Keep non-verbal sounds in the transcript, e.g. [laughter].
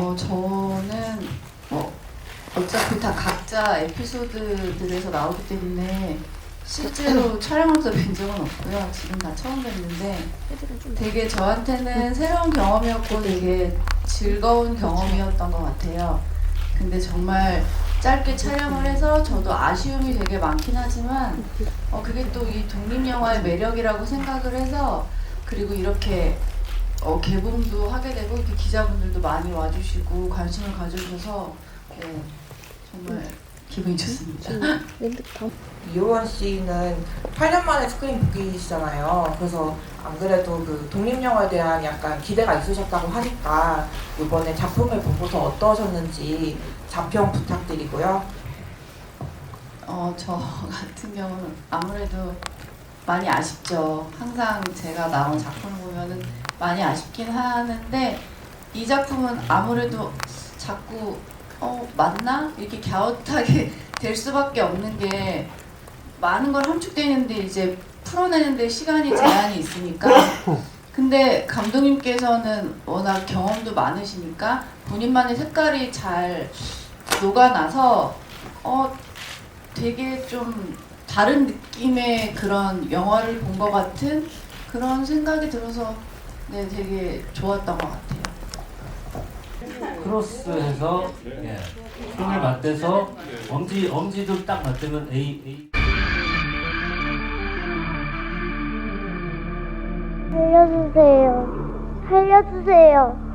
어, 저는 뭐 어차피 다 각자 에피소드들에서 나오기 때문에 실제로 [laughs] 촬영하면서 뵌 적은 없고요. 지금 다 처음 뵀는데 되게 저한테는 새로운 경험이었고 되게 즐거운 경험이었던 것 같아요. 근데 정말 짧게 촬영을 해서 저도 아쉬움이 되게 많긴 하지만 어, 그게 또 이 독립영화의 매력이라고 생각을 해서 그리고 이렇게 어, 개봉도 하게 되고 이렇게 기자분들도 많이 와주시고 관심을 가져주셔서 네, 정말 기분이 좋습니다. 이호원 씨는 8년 만에 스크린 복귀시잖아요. 그래서 안 그래도 그 독립영화에 대한 약간 기대가 있으셨다고 하니까 이번에 작품을 보고서 어떠셨는지 자평 부탁드리고요. 어, 저 같은 경우는 아무래도 많이 아쉽죠. 항상 제가 나온 작품을 보면은 많이 아쉽긴 하는데 이 작품은 아무래도 자꾸 어 맞나? 이렇게 갸웃하게 [laughs] 될 수밖에 없는 게 많은 걸 함축되어 있는데 이제 풀어내는데 시간이 제한이 있으니까. 근데 감독님께서는 워낙 경험도 많으시니까 본인만의 색깔이 잘 녹아나서 어 되게 좀 다른 느낌의 그런 영화를 본 것 같은 그런 생각이 들어서 네 되게 좋았던 것 같아요. 크로스해서 예, 손을 맞대서 엄지 엄지도 딱 맞대면 A A 살려주세요. 살려주세요.